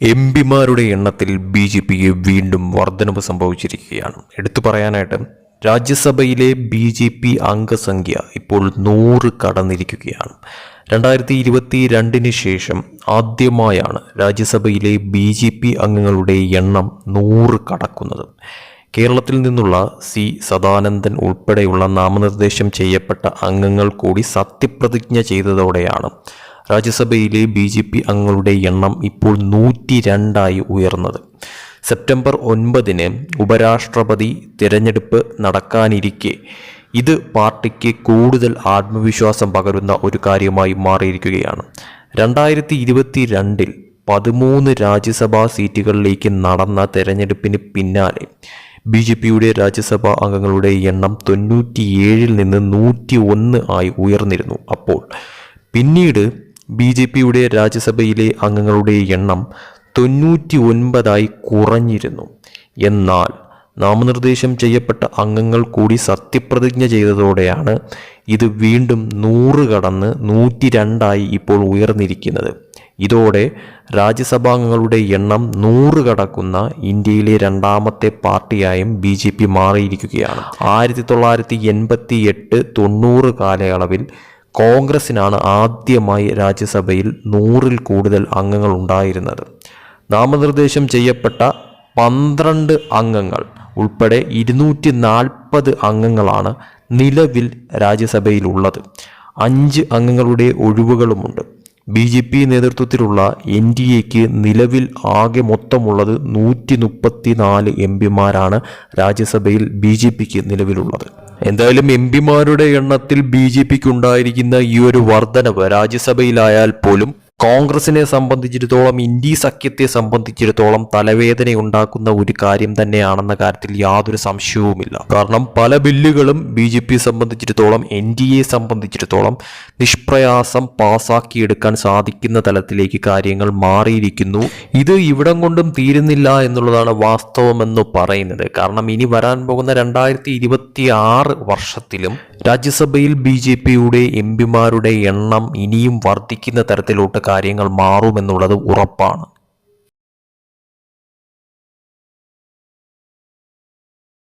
M പിമാരുടെ എണ്ണത്തിൽ B J പിക്ക് വീണ്ടും വർധനവ് സംഭവിച്ചിരിക്കുകയാണ്. എടുത്തു പറയാനായിട്ട് രാജ്യസഭയിലെ ബി ജെ പി അംഗസംഖ്യ ഇപ്പോൾ നൂറ് കടന്നിരിക്കുകയാണ്. രണ്ടായിരത്തി ഇരുപത്തി രണ്ടിന് ശേഷം ആദ്യമായാണ് രാജ്യസഭയിലെ ബി ജെ പി അംഗങ്ങളുടെ എണ്ണം നൂറ് കടക്കുന്നത്. കേരളത്തിൽ നിന്നുള്ള സി സദാനന്ദൻ ഉൾപ്പെടെയുള്ള നാമനിർദ്ദേശം ചെയ്യപ്പെട്ട അംഗങ്ങൾ കൂടി സത്യപ്രതിജ്ഞ ചെയ്തതോടെയാണ് രാജ്യസഭയിലെ ബി ജെ പി അംഗങ്ങളുടെ എണ്ണം ഇപ്പോൾ നൂറ്റി രണ്ടായി ഉയർന്നത്. സെപ്റ്റംബർ ഒൻപതിന് ഉപരാഷ്ട്രപതി തിരഞ്ഞെടുപ്പ് നടക്കാനിരിക്കെ ഇത് പാർട്ടിക്ക് കൂടുതൽ ആത്മവിശ്വാസം പകരുന്ന ഒരു കാര്യമായി മാറിയിരിക്കുകയാണ്. രണ്ടായിരത്തി ഇരുപത്തി രണ്ടിൽ പതിമൂന്ന് രാജ്യസഭാ സീറ്റുകളിലേക്ക് നടന്ന തെരഞ്ഞെടുപ്പിന് പിന്നാലെ ബി ജെ പിയുടെ രാജ്യസഭാ അംഗങ്ങളുടെ എണ്ണം തൊണ്ണൂറ്റിയേഴിൽ നിന്ന് നൂറ്റി ഒന്ന് ആയി ഉയർന്നിരുന്നു. അപ്പോൾ പിന്നീട് ബി ജെ പിയുടെ രാജ്യസഭയിലെ അംഗങ്ങളുടെ എണ്ണം തൊണ്ണൂറ്റി ഒൻപതായി കുറഞ്ഞിരുന്നു. എന്നാൽ നാമനിർദ്ദേശം ചെയ്യപ്പെട്ട അംഗങ്ങൾ കൂടി സത്യപ്രതിജ്ഞ ചെയ്തതോടെയാണ് ഇത് വീണ്ടും നൂറ് കടന്ന് നൂറ്റി രണ്ടായി ഇപ്പോൾ ഉയർന്നിരിക്കുന്നത്. ഇതോടെ രാജ്യസഭാംഗങ്ങളുടെ എണ്ണം നൂറ് കടക്കുന്ന ഇന്ത്യയിലെ രണ്ടാമത്തെ പാർട്ടിയായും ബി ജെ പി മാറിയിരിക്കുകയാണ്. ആയിരത്തി തൊള്ളായിരത്തി എൺപത്തി എട്ട് തൊണ്ണൂറ് കാലയളവിൽ കോൺഗ്രസിനാണ് ആദ്യമായി രാജ്യസഭയിൽ നൂറിൽ കൂടുതൽ അംഗങ്ങൾ ഉണ്ടായിരുന്നത്. നാമനിർദ്ദേശം ചെയ്യപ്പെട്ട പന്ത്രണ്ട് അംഗങ്ങൾ ഉൾപ്പെടെ ഇരുന്നൂറ്റി നാൽപ്പത് അംഗങ്ങളാണ് നിലവിൽ രാജ്യസഭയിലുള്ളത്. അഞ്ച് അംഗങ്ങളുടെ ഒഴിവുകളുമുണ്ട്. ബി ജെ പി നേതൃത്വത്തിലുള്ള എൻ ഡി എക്ക് നിലവിൽ ആകെ മൊത്തമുള്ളത് നൂറ്റി മുപ്പത്തി നാല് എം പിമാരാണ് രാജ്യസഭയിൽ ബി ജെ പിക്ക് നിലവിലുള്ളത്. എന്തായാലും എം പിമാരുടെ എണ്ണത്തിൽ ബി ജെ പിക്ക് ഉണ്ടായിരിക്കുന്ന ഈ ഒരു വർധനവ് രാജ്യസഭയിലായാൽ പോലും കോൺഗ്രസിനെ സംബന്ധിച്ചിടത്തോളം ഇന്ത്യ സഖ്യത്തെ സംബന്ധിച്ചിടത്തോളം തലവേദന ഉണ്ടാക്കുന്ന ഒരു കാര്യം തന്നെയാണെന്ന കാര്യത്തിൽ യാതൊരു സംശയവുമില്ല. കാരണം പല ബില്ലുകളും ബി ജെ പി സംബന്ധിച്ചിടത്തോളം എൻ ഡി എ സംബന്ധിച്ചിടത്തോളം നിഷ്പ്രയാസം പാസാക്കിയെടുക്കാൻ സാധിക്കുന്ന തലത്തിലേക്ക് കാര്യങ്ങൾ മാറിയിരിക്കുന്നു. ഇത് ഇവിടം കൊണ്ടും തീരുന്നില്ല എന്നുള്ളതാണ് വാസ്തവമെന്ന് പറയുന്നത്. കാരണം ഇനി വരാൻ പോകുന്ന രണ്ടായിരത്തി ഇരുപത്തി ആറ് വർഷത്തിലും രാജ്യസഭയിൽ ബി ജെ പിയുടെ എം പിമാരുടെ എണ്ണം ഇനിയും വർദ്ധിക്കുന്ന തരത്തിലോട്ട് കാര്യങ്ങൾ മാറുമെന്നുള്ളത് ഉറപ്പാണ്.